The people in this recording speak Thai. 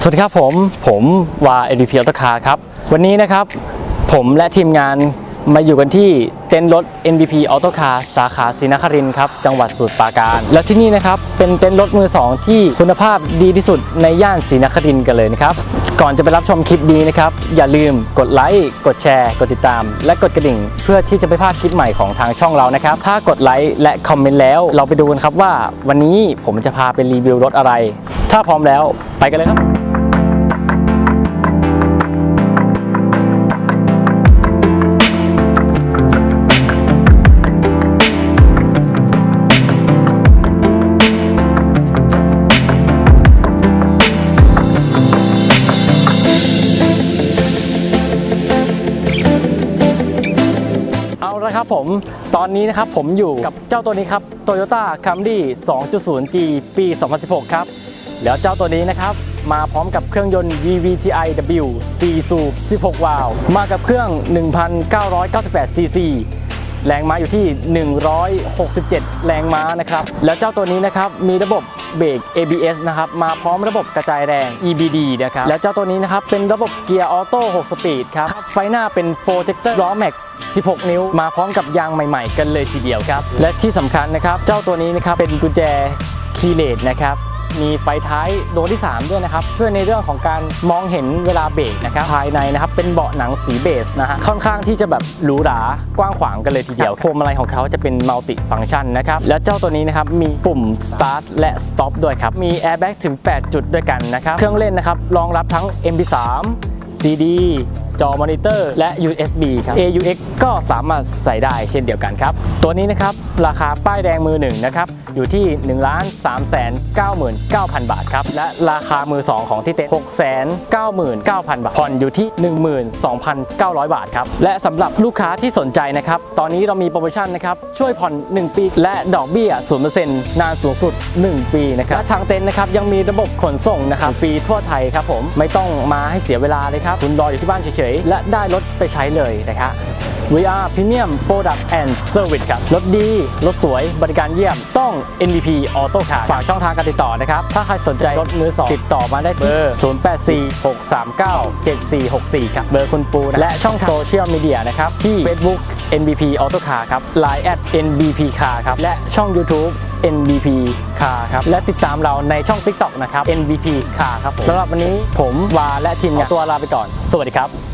สวัสดีครับผม ผมวา NVP Auto Car ครับ วันนี้นะครับผมและทีมงานมาอยู่กันที่เต็นท์รถ NVP Auto Car สาขาศรีนครินครับ จังหวัดสมุทรปราการ และที่นี่นะครับ เป็นเต็นท์รถมือ 2 ที่คุณภาพดีที่สุดในย่านศรีนครินกันเลยนะครับ ก่อนจะไปรับชมคลิปนี้นะครับ อย่าลืมกดไลค์กดแชร์ กดติดตาม และกดกระดิ่ง เพื่อที่จะไม่พลาดคลิปใหม่ของทางช่องเรานะครับ ถ้ากดไลค์และคอมเมนต์แล้วเราไปดูกันครับว่า วันนี้ผมจะพาไปรีวิวรถอะไร ถ้าพร้อมแล้วไปกันเลยครับ เอาละครับผม ตอนนี้นะครับผมอยู่กับเจ้าตัวนี้ครับ Toyota Camry 2.0G ปี 2016 ครับ แล้วเจ้าตัวนี้นะครับ มาพร้อมกับเครื่องยนต์ VVTi W 4 สูบ 16 วาล์วมากับเครื่อง 1,998 cc แรงม้าอยู่ที่ 167 แรงม้านะครับ แล้วเจ้าตัวนี้นะครับ มีระบบเบรก ABS นะครับ มาพร้อมระบบกระจายแรง EBD นะครับ แล้วเจ้าตัวนี้นะครับ เป็นระบบเกียร์ออโต้ 6 สปีดครับ ไฟหน้าเป็นโปรเจคเตอร์ล้อแม็ก16 นิ้ว มาพร้อมกับยางใหม่ ๆ กันเลยทีเดียวครับ และที่สำคัญนะครับ เจ้าตัวนี้นะครับ เป็นกุญแจคีย์เลสนะครับ มีไฟท้ายโดวงที่ 3 ด้วยนะครับ ช่วยในเรื่องของการมองเห็นเวลาเบรกนะครับ ภายในนะครับ เป็นเบาะหนังสีเบจนะฮะ ค่อนข้างที่จะแบบหรูหรากว้างขวางกันเลยทีเดียว พวงมาลัยของเขาจะเป็นมัลติฟัง c t ชันนะครับ แล้วเจ้าตัวนี้นะครับ มีปุ่ม start และ stop ด้วยครับ มี airbag ถึง 8 จุดด้วยกันนะครับ เครื่องเล่นนะครับ รองรับทั้ง MP3 CD จอมอนิเตอร์และ USB ครับ AUX ก็สามารถใส่ได้เช่นเดียวกันครับ ตัวนี้นะครับราคาป้ายแดงมือหนึ่งนะครับอยู่ที่ 1 3 9 9 0 0 0 บาทครับ และราคามือ 2 ของที่เต็น6 9 9 0 0 0 บาท ผ่อนอยู่ที่ 12,900 บาทครับ และสำหรับลูกค้าที่สนใจนะครับ ตอนนี้เรามีโปรโมชั่นนะครับ ช่วยผ่อน 1 ปี และดอกเบี้ย 0%นานสูงสุด 1 ปีนะครับ และทางเต็นท์นะครับยังมีระบบขนส่งนะครับฟรีทั่วไทยครับผม ไม่ต้องมาให้เสียเวลาเลยครับ คุณรออยู่ที่บ้านเฉยๆ และได้รถไปใช้เลยนะครับ VR Premium Product and Service ครับ รถดี รถสวย บริการเยี่ยม ต้อง NVP Auto Car ฝากช่องทางการติดต่อนะครับ ถ้าใครสนใจรถมือสองติดต่อมาได้ที่เบอร์0846397464 ครับ เบอร์คุณปูนะและช่องทางโซเชียลมีเดียนะครับ ที่ Facebook NVP Auto Car ครับ Line at NVP Car ครับ และช่อง YouTube NVP Car ครับ และติดตามเราในช่อง TikTok นะครับ NVP Car ครับผมสำหรับวันนี้ผมวาและทีมงานตัวลาไปก่อน สวัสดีครับ